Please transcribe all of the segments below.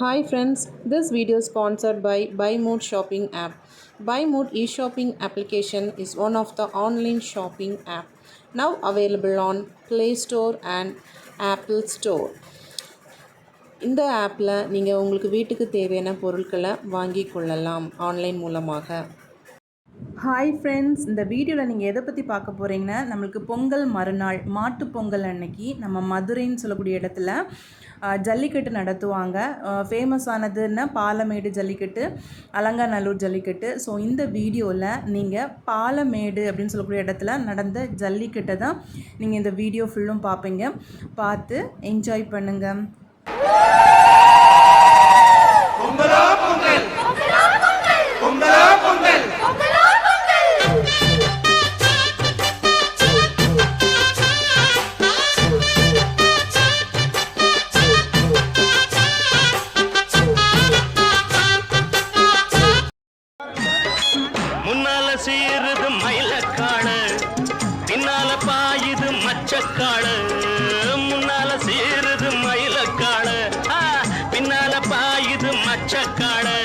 Hi friends, this video is sponsored by BuyMood shopping app. BuyMood e-shopping application is one of the online shopping app now available on Play Store and Apple Store. இந்த ஆப்பில் நீங்கள் உங்களுக்கு வீட்டுக்கு தேவையான பொருட்களை வாங்கி கொள்ளலாம் online மூலமாக ஹாய் ஃப்ரெண்ட்ஸ் இந்த வீடியோவில் நீங்கள் எதை பற்றி பார்க்க போகிறீங்கன்னா நம்மளுக்கு பொங்கல் மறுநாள் மாட்டு பொங்கல் அன்னைக்கு நம்ம மதுரைன்னு சொல்லக்கூடிய இடத்துல ஜல்லிக்கட்டு நடத்துவாங்க. ஃபேமஸ் ஆனதுன்னா பாலமேடு ஜல்லிக்கட்டு அலங்காநல்லூர் ஜல்லிக்கட்டு. ஸோ இந்த வீடியோவில் நீங்கள் பாலமேடு அப்படின்னு சொல்லக்கூடிய இடத்துல நடந்த ஜல்லிக்கட்டை தான் நீங்கள் இந்த வீடியோ ஃபுல்லும் பார்ப்பீங்க. பார்த்து என்ஜாய் பண்ணுங்கள் மச்சக்காடு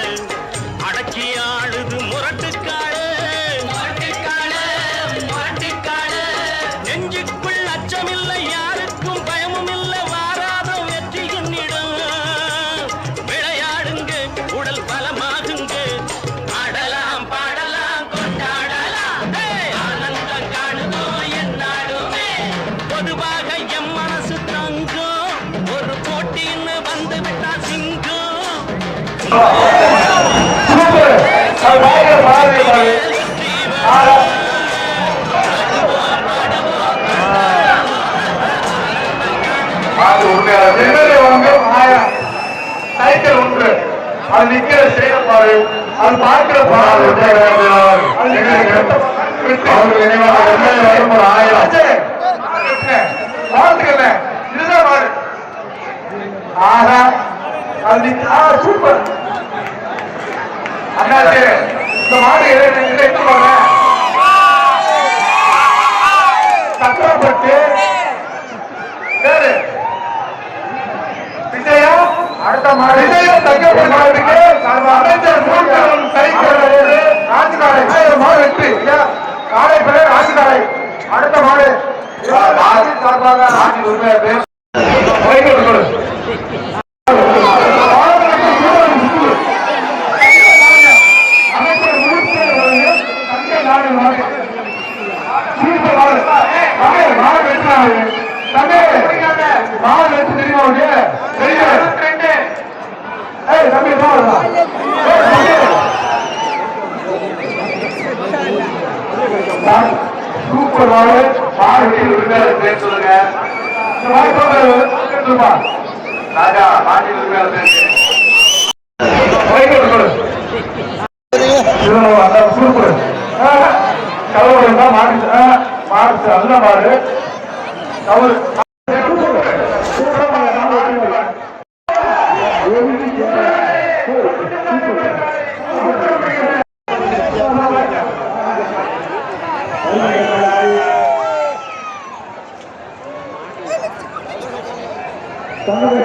சைக்கிள் ஒன்று அது நிக்கிற செய்த பாரு அது பார்க்கிற பாரு வாழ்த்துக்கிறேன் இதுதான் பாரு ஆஹா அது சூப்பர். அண்ணாச்சி இந்த மாடு மாடு வெட்டினாரு தம்பி மாடு வெட்டி தெரியுமா உனக்கு தெரியும் ஏய் தம்பி ஏய் தம்பி சூப்பர் மாடு மாடு வெட்டி உரிமையாளர் பேர் சொல்லுங்க. ராஜா மாடி உரிமையாளர் பேர் கவர் அமைச்சர்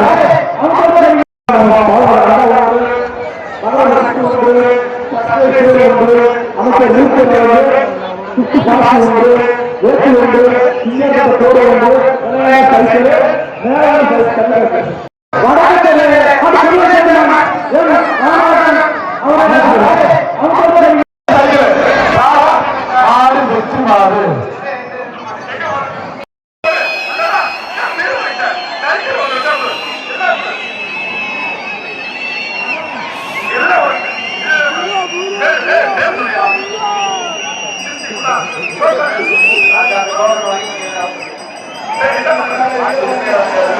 வடக்கு பேசுவது ஒன்று அமைச்சர் நீக்கம் ராஜா